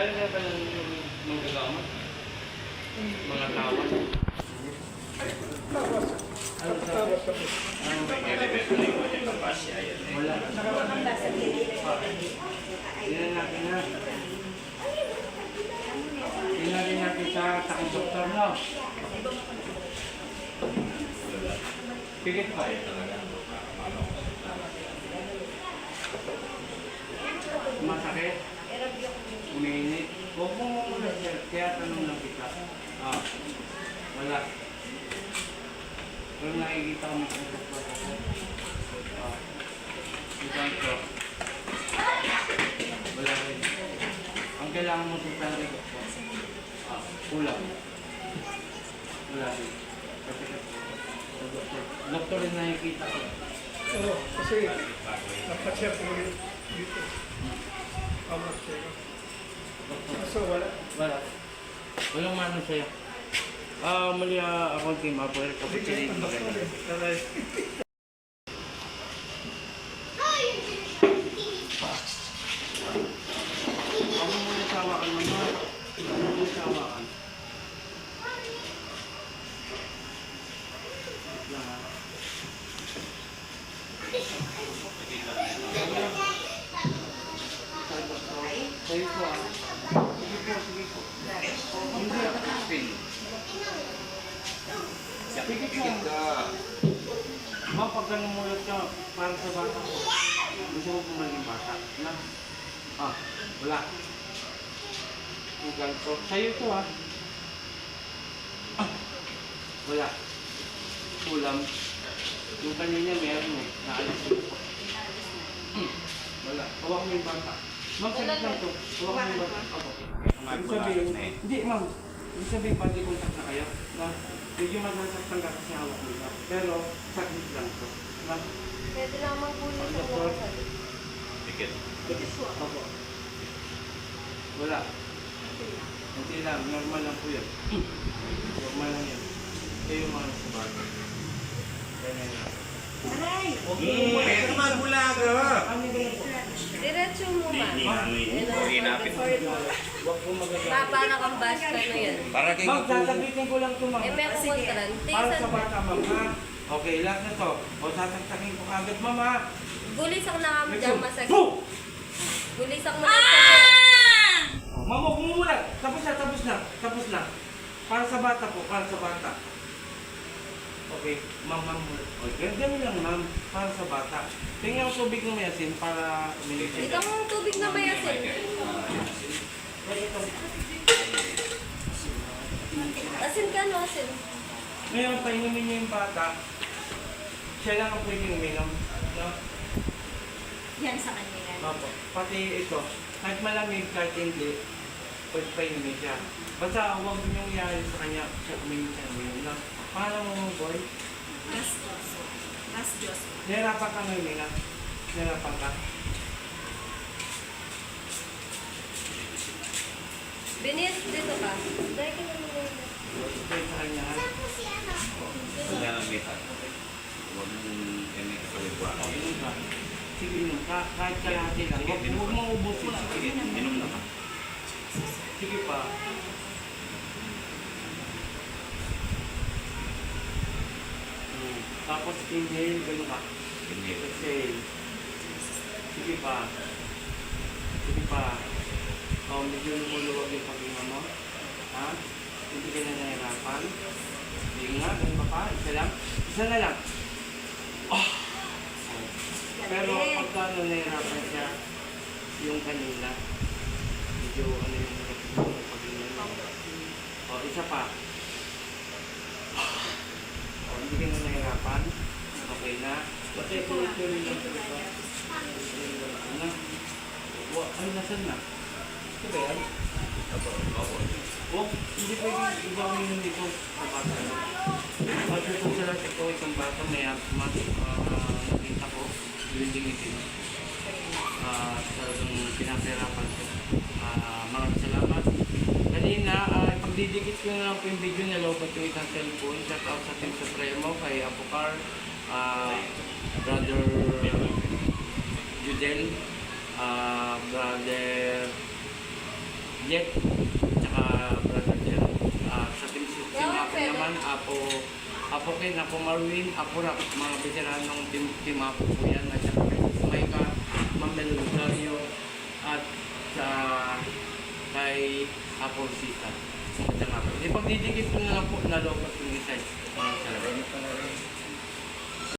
Galing na pala yung manggagamot. Mga tawad. Ano sa... Ano ba? Wala. Tingnan natin na. Tingnan natin sa takong doktor, no? Pigit pa. Masakit? Uminit? Huwag mo muna, sir. Kaya tanong lang kita. Ah, wala. Pero nakikita ko may doktor ako. Ah, isang to. Wala rin. Ang kailangan mo sa pera doktor. Ah, kulang. Wala rin. Kasi doktor. Doktor rin nakikita ko. Oo, kasi napacheck ko dito. How much Kaso wala. Wala. Walang mano sa'yo. Ah, mali ah, ako team up. Pero kapag Hindi sila ang doktor eh. Talay. Ako muna sa hawakan mo. ma. Ako muna sa hawakan. Wait lang, ah. Sa'yo po ah. Sige po, sige po. Hindi ako pin. Sige po. Ma'am, pag namulot ka, para sa bata ko, gusto mo yung bata. Na? Ah, wala. Yung ganito. Sa'yo ito ah. Ah, wala. Kulam. Yung kanina meron eh. Naalis ko. Hmm, Wala. Hawak mo yung bata. Ma'am, saglit lang to. Hawak mo yung bata. Opo. Ibig sabihin, hindi ma'am. Ibig sabihin, pati contact na kayo. Na, medyo masasaktan ka kasi hawak mo ito. Pero, saglit lang to. Na, Pwede naman po ang yung doktor, sa Opo. Wala. Hindi lang, normal lang po yan. normal lang yan. Ito yung mga sa bago. Ganyan lang. Pero magbulaga. Ano yung ganyan po? Diretso mo man. Hinapin. Huwag po magagawa. Pa, para kang basta na yan. Para kay Ma'am, sasabitin ko lang ito, ma'am. Eh, may kukontran. Para sa bata, ma'am, ha? Okay, lahat na to. O, sasaksakin ko kagad, ma'am, ha? Gulisak na kami dyan masakit. Boom! Gulisak mo na masakit. Oh, Ma'am, huwag mo muna. Tapos na, tapos na. Tapos na. Para sa bata po, para sa bata. Okay, ma'am, ma'am. Okay, ganun lang, ma'am. Para sa bata. Tingnan ko tubig ng mayasin para Ikaw ang tubig na mayasin. Asin ka no, asin. Ngayon, painumin niyo yung bata. Siya lang ang pwedeng uminom. No? Yan sa kanya yan. Opo. Pati ito, kahit malamig, kahit hindi, pwede painumin siya. Basta huwag niyong iyari sa kanya, siya uminom siya uminom. No? Paano mo, boy? Gas Joso. Gas Joso. Nahirapan ka ngayon, Nina. Nahirapan ka. Binis, dito ka. Dahil ka naman Pwede sa kanya, ha? Wala nang meta. Huwag mong eme sa ka. Sige, ka. Kahit kalahati lang. Huwag ubusin. Sige, Inom na ka. pa. Hmm. Tapos inhale, gano'n ka. Hindi. Exhale. Sige pa. Sige pa. O, medyo lumuluwag yung paghinga mo. Ha? Hindi ka na nahirapan. Sige nga, ganun pa. Isa lang. Isa na lang. Oh. Pero pagka nahirapan siya, yung kanina, medyo ano yung mo. O, isa pa. O, hindi ka na nahirapan. Okay na. Kasi tuloy-tuloy lang ito. Ano? Ay, nasan na? Ito ba yan? Huwag, hindi pwede iba ang minum dito sa bata. At ito sila sa ko isang bata may asthma. Uh, nakita ko, building itim. Ah, talagang pinapirapan ko. Ah, maraming salamat. Kanina, uh, pagdidikit ko na lang po yung video niya, lobot yung isang cellphone. Shout out sa Team Supremo, kay Apocar, ah, Brother Judel, ah, Brother Jeff, tsaka brother Jeff. Ah, sa team, team Naman, Apo, Apo Ken, Apo Marwin, Apo Rap, mga veteranong team, team Apo po yan. At saka kay Maika, Ma'am at sa kay Apo Sita. Magandang hapon. Ipagdidikit ko na lang po na loob at yung isa. Maraming salamat.